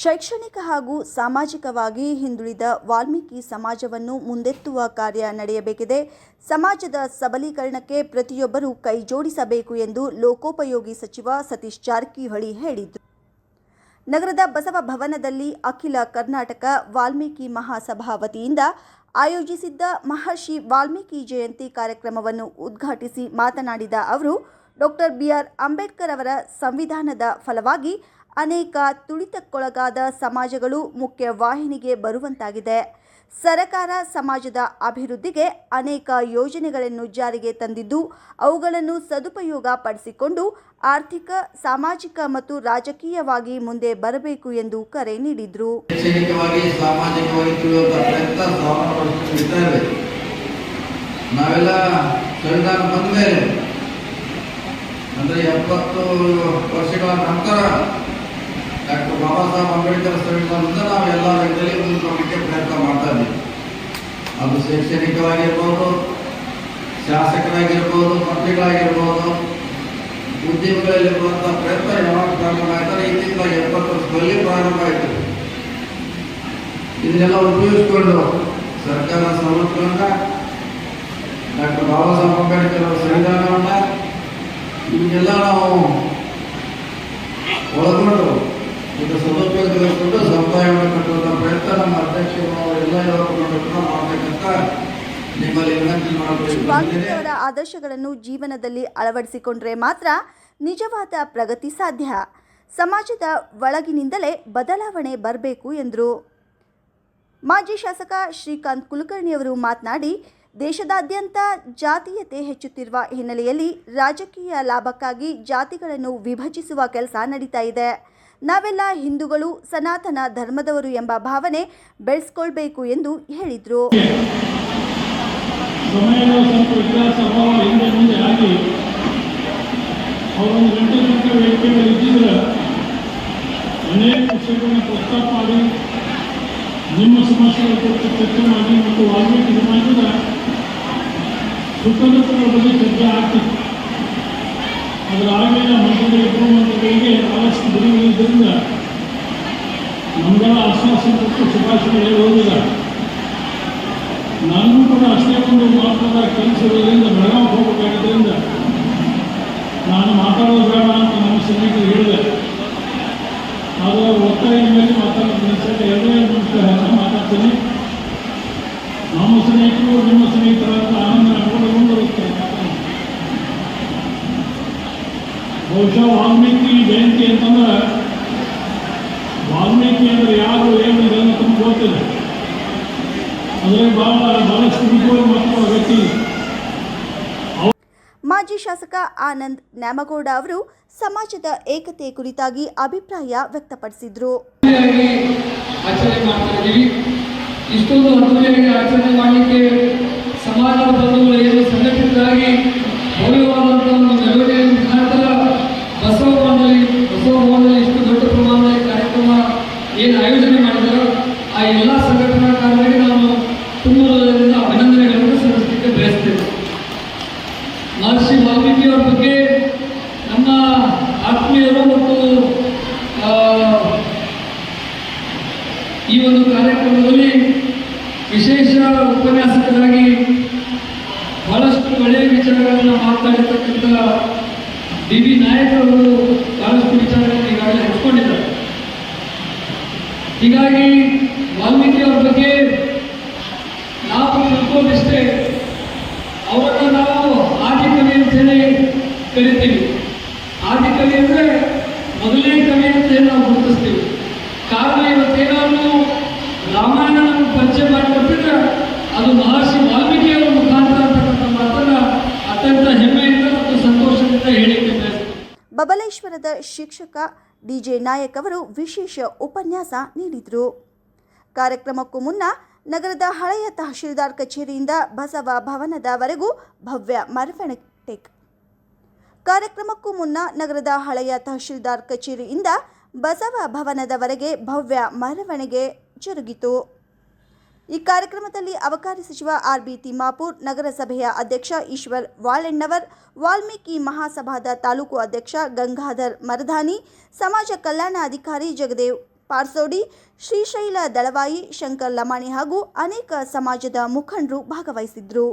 ಶೈಕ್ಷಣಿಕ ಹಾಗೂ ಸಾಮಾಜಿಕವಾಗಿ ಹಿಂದುಳಿದ ವಾಲ್ಮೀಕಿ ಸಮಾಜವನ್ನು ಮುಂದೆತ್ತುವ ಕಾರ್ಯ ನಡೆಯಬೇಕಿದೆ. ಸಮಾಜದ ಸಬಲೀಕರಣಕ್ಕೆ ಪ್ರತಿಯೊಬ್ಬರೂ ಕೈಜೋಡಿಸಬೇಕು ಎಂದು ಲೋಕೋಪಯೋಗಿ ಸಚಿವ ಸತೀಶ್ ಜಾರಕಿಹೊಳಿ ಹೇಳಿದರು. ನಗರದ ಬಸವ ಭವನದಲ್ಲಿ ಅಖಿಲ ಕರ್ನಾಟಕ ವಾಲ್ಮೀಕಿ ಮಹಾಸಭಾ ವತಿಯಿಂದ ಆಯೋಜಿಸಿದ್ದ ಮಹರ್ಷಿ ವಾಲ್ಮೀಕಿ ಜಯಂತಿ ಕಾರ್ಯಕ್ರಮವನ್ನು ಉದ್ಘಾಟಿಸಿ ಮಾತನಾಡಿದ ಅವರು, ಡಾಕ್ಟರ್ ಬಿಆರ್ ಅಂಬೇಡ್ಕರ್ ಅವರ ಸಂವಿಧಾನದ ಫಲವಾಗಿ ಅನೇಕ ತುಳಿತಕ್ಕೊಳಗಾದ ಸಮಾಜಗಳು ಮುಖ್ಯ ವಾಹಿನಿಗೆ ಬರುವಂತಾಗಿದೆ. ಸರಕಾರ ಸಮಾಜದ ಅಭಿವೃದ್ಧಿಗೆ ಅನೇಕ ಯೋಜನೆಗಳನ್ನು ಜಾರಿಗೆ ತಂದಿದ್ದು, ಅವುಗಳನ್ನು ಸದುಪಯೋಗ ಪಡಿಸಿಕೊಂಡು ಆರ್ಥಿಕ, ಸಾಮಾಜಿಕ ಮತ್ತು ರಾಜಕೀಯವಾಗಿ ಮುಂದೆ ಬರಬೇಕು ಎಂದು ಕರೆ ನೀಡಿದರು. ನಾವೆಲ್ಲ ಸಂವಿಧಾನ ಬಂದ ಮೇಲೆ ಅಂದರೆ ಎಪ್ಪತ್ತು ವರ್ಷಗಳ ನಂತರ ಡಾಕ್ಟರ್ ಬಾಬಾ ಸಾಹೇಬ್ ಅಂಬೇಡ್ಕರ್ ಸಂವಿಧಾನದಿಂದ ನಾವು ಎಲ್ಲ ರಂಗದಲ್ಲಿ ಮುಂದುವರಲಿಕ್ಕೆ ಪ್ರಯತ್ನ ಮಾಡ್ತಾ ಇದ್ದೀವಿ. ಅದು ಶೈಕ್ಷಣಿಕವಾಗಿರ್ಬೋದು, ಶಾಸಕರಾಗಿರ್ಬೋದು, ಮಂತ್ರಿಗಳಾಗಿರ್ಬೋದು ಉದ್ಯಮಗಳಲ್ಲಿರುವಂಥ ಪ್ರಯತ್ನ ಯಾವಾಗ ಪ್ರಾರಂಭ ಆಯ್ತಾರೆ ಇದರಿಂದ ಎಪ್ಪತ್ತು ವರ್ಷದಲ್ಲಿ ಪ್ರಾರಂಭ ಆಯಿತು. ಇದನ್ನೆಲ್ಲ ಉಪಯೋಗಿಸಿಕೊಂಡು ಸರ್ಕಾರ ಸವಲತ್ತುಗಳನ್ನ ಡಾಕ್ಟರ್ ಬಾಬಾ ಸಾಹೇಬ್ ಅಂಬೇಡ್ಕರ್ ಅವರ ಸಂವಿಧಾನವನ್ನ ಇವನ್ನೆಲ್ಲ ನಾವು ಒಳಗೊಂಡು ನಿಮ್ಮಲ್ಲಿ ವಿನಂತಿ ವಾಲ್ಮೀಕಿ ಮಾಡಬೇಕು ಅವರ ಆದರ್ಶಗಳನ್ನು ಜೀವನದಲ್ಲಿ ಅಳವಡಿಸಿಕೊಂಡ್ರೆ ಮಾತ್ರ ನಿಜವಾದ ಪ್ರಗತಿ ಸಾಧ್ಯ. ಸಮಾಜದ ಒಳಗಿನಿಂದಲೇ ಬದಲಾವಣೆ ಬರಬೇಕು ಎಂದರು. ಮಾಜಿ ಶಾಸಕ ಶ್ರೀಕಾಂತ್ ಕುಲಕರ್ಣಿಯವರು ಮಾತನಾಡಿ, ದೇಶದಾದ್ಯಂತ ಜಾತೀಯತೆ ಹೆಚ್ಚುತ್ತಿರುವ ಹಿನ್ನೆಲೆಯಲ್ಲಿ ರಾಜಕೀಯ ಲಾಭಕ್ಕಾಗಿ ಜಾತಿಗಳನ್ನು ವಿಭಜಿಸುವ ಕೆಲಸ ನಡೀತಾ ಇದೆ. ನಾವೆಲ್ಲ ಹಿಂದೂಗಳು, ಸನಾತನ ಧರ್ಮದವರು ಎಂಬ ಭಾವನೆ ಬೆಳೆಸ್ಕೊಳ್ಬೇಕು ಎಂದು ಹೇಳಿದರು. ಸಮಯದ ಸ್ವಲ್ಪ ವ್ಯತ್ಯಾಸ ಅಭಾವ ಹಿಂದೆ ಮುಂದೆ ಆಗಿ ಅವರೊಂದು ಗಂಟೆ ಗಂಟೆ ವೇದಿಕೆಗಳು ಇದ್ದಿದ್ರೆ ಅನೇಕ ವಿಷಯಗಳನ್ನ ಪ್ರಸ್ತಾಪ ಮಾಡಿ, ನಿಮ್ಮ ಸಮಸ್ಯೆಗಳ ಕುರಿತು ಚರ್ಚೆ ಮಾಡಿ ಮತ್ತು ವಾಲ್ಮೀಕಿ ಸಮಾಜದ ಸುಖದುಃಖಗಳ ಬಗ್ಗೆ ಚರ್ಚೆ ಆಗ್ತಿತ್ತು ಅದರ ಆಗಿನ ಮಂತ್ರಿಗಳಿಗೆ ಉಪಮಂತ್ರಿಗಳಿಗೆ ಆದಷ್ಟು ಬಿಡುಗಡೆಯಿಂದ ನಮಗೆಲ್ಲ ಆಶ್ವಾಸ ಕೊಟ್ಟು ಶುಭಾಶಯ ಹೇಳಿ ನನಗೂ ಕೂಡ ಅಷ್ಟೇ ಒಂದು ಮಹತ್ವದ ಕೆಲಸಗಳಿಂದ ಬೆಳಗಾವಿ ಹೋಗಬೇಕಾಗಿದ್ದರಿಂದ ನಾನು ಮಾತಾಡೋದು ಬೇಡ ಅಂತ ನಮ್ಮ ಸ್ನೇಹಿತರು ಹೇಳಿದೆ ಆದರೆ ಒತ್ತಾಯ ಮೇಲೆ ಮಾತಾಡ್ತೀನಿ ಸರ್ ಎರಡೇ ನಿಮಿಷ ಮಾತಾಡ್ತೀನಿ. ನಮ್ಮ ಸ್ನೇಹಿತರು ನಿಮ್ಮ ಸ್ನೇಹಿತರ ಅಂತ ಆನಂದ ನಡ್ಕೊಂಡು ಮುಂದುವರಿಸ್ತಾರೆ. ಬಹುಶಃ ವಾಲ್ಮೀಕಿ ಜಯಂತಿ ಅಂತಂದ್ರೆ ವಾಲ್ಮೀಕಿ ಅಂದ್ರೆ ಯಾರು ಏನು ಇದನ್ನು ತಮ್ಗೆ ಗೊತ್ತಿದೆ ಅದರಲ್ಲಿ ಬಹಳ ಬಹಳಷ್ಟು ಮುಖ್ಯವಾಗಿ ಮಾತ್ರ ವ್ಯಕ್ತಿ. ಮಾಜಿ ಶಾಸಕ ಆನಂದ್ ನ್ಯಾಮಗೌಡ ಅವರು ಸಮಾಜದ ಏಕತೆ ಕುರಿತಾಗಿ ಅಭಿಪ್ರಾಯ ವ್ಯಕ್ತಪಡಿಸಿದರು. ಇಷ್ಟೊಂದು ಅದ್ದೂರಿಯಾಗಿ ಆಚರಣೆ ಮಾಡಲಿಕ್ಕೆ ಸಮಾಜದ ಬಂಧುಗಳು ಏನು ಸಂಘಟಿತರಾಗಿ ಭವ್ಯವಾದಂಥ ಒಂದು ಮೆರವಣಿಗೆ ಮುಖಾಂತರ ಬಸವ ಭವನದಲ್ಲಿ ಬಸವ ಭವನದಲ್ಲಿ ಇಷ್ಟು ದೊಡ್ಡ ಪ್ರಮಾಣದಲ್ಲಿ ಕಾರ್ಯಕ್ರಮ ಏನು ಆಯೋಜನೆ ಮಾಡಿದಾರೋ ಆ ಎಲ್ಲ ಸಂಘಟನಾಕಾರರಿಗೆ ನಾನು ತುಂಬ ಹೃದಯದಿಂದ ಅಭಿನಂದನೆಗಳನ್ನು ಸಲ್ಲಿಸಲಿಕ್ಕೆ ಬಯಸ್ತೇನೆ ಮಹರ್ಷಿ ವಾಲ್ಮೀಕಿಯವರ ಬಗ್ಗೆ ನಮ್ಮ ಆತ್ಮೀಯರು ಮತ್ತು ಆ, ಈ ಒಂದು ಕಾರ್ಯಕ್ರಮದಲ್ಲಿ ವಿಶೇಷ ಉಪನ್ಯಾಸಕರಾಗಿ ಬಹಳಷ್ಟು ಒಳ್ಳೆಯ ವಿಚಾರಗಳನ್ನು ಮಾತನಾಡಿರ್ತಕ್ಕಂಥ ಡಿ ವಿ ನಾಯಕ್ ಅವರು ಬಹಳಷ್ಟು ವಿಚಾರಗಳನ್ನು ಈಗಾಗಲೇ ಹಂಚ್ಕೊಂಡಿದ್ದಾರೆ. ಹೀಗಾಗಿ ವಾಲ್ಮೀಕಿ ಅವ್ರ ಬಗ್ಗೆ ನಾವು ತಿಳ್ಕೊಂಡಿಷ್ಟೇ ಅವರನ್ನು ನಾವು ಆದಿಕವಿ ಅಂತೇಳಿ ಕರಿತೀವಿ. ಆದಿಕವಿ ಅಂದರೆ ಮೊದಲನೇ ಬಬಲೇಶ್ವರದ ಶಿಕ್ಷಕ ಡಿಜೆ ನಾಯಕ್ ಅವರು ವಿಶೇಷ ಉಪನ್ಯಾಸ ನೀಡಿದರು. ಕಾರ್ಯಕ್ರಮಕ್ಕೂ ಮುನ್ನ ನಗರದ ಹಳೆಯ ತಹಶೀಲ್ದಾರ್ ಕಚೇರಿಯಿಂದ ಬಸವ ಭವನದವರೆಗೂ ಭವ್ಯ ಮೆರವಣಿಗೆ ಕಾರ್ಯಕ್ರಮಕ್ಕೂ ಮುನ್ನ ನಗರದ ಹಳೆಯ ತಹಶೀಲ್ದಾರ್ ಕಚೇರಿಯಿಂದ ಬಸವ ಭವನದವರೆಗೆ ಭವ್ಯ ಮೆರವಣಿಗೆ ಜರುಗಿತು. ಈ ಕಾರ್ಯಕ್ರಮದಲ್ಲಿ ಅಬಕಾರಿ ಸಚಿವ ಆರ್ ಬಿ ತಿಮ್ಮಾಪುರ್, ನಗರಸಭೆಯ ಅಧ್ಯಕ್ಷ ಈಶ್ವರ್ ವಾಳೆಣ್ಣವರ್ ವಾಲ್ಮೀಕಿ ಮಹಾಸಭಾದ ತಾಲೂಕು ಅಧ್ಯಕ್ಷ ಗಂಗಾಧರ್ ಮರಧಾನಿ, ಸಮಾಜ ಕಲ್ಯಾಣ ಅಧಿಕಾರಿ ಜಗದೇವ್ ಪಾರ್ಸೋಡಿ, ಶ್ರೀಶೈಲ ದಳವಾಯಿ ಶಂಕರ್ ಲಮಾಣಿ ಹಾಗೂ ಅನೇಕ ಸಮಾಜದ ಮುಖಂಡರು ಭಾಗವಹಿಸಿದ್ರು.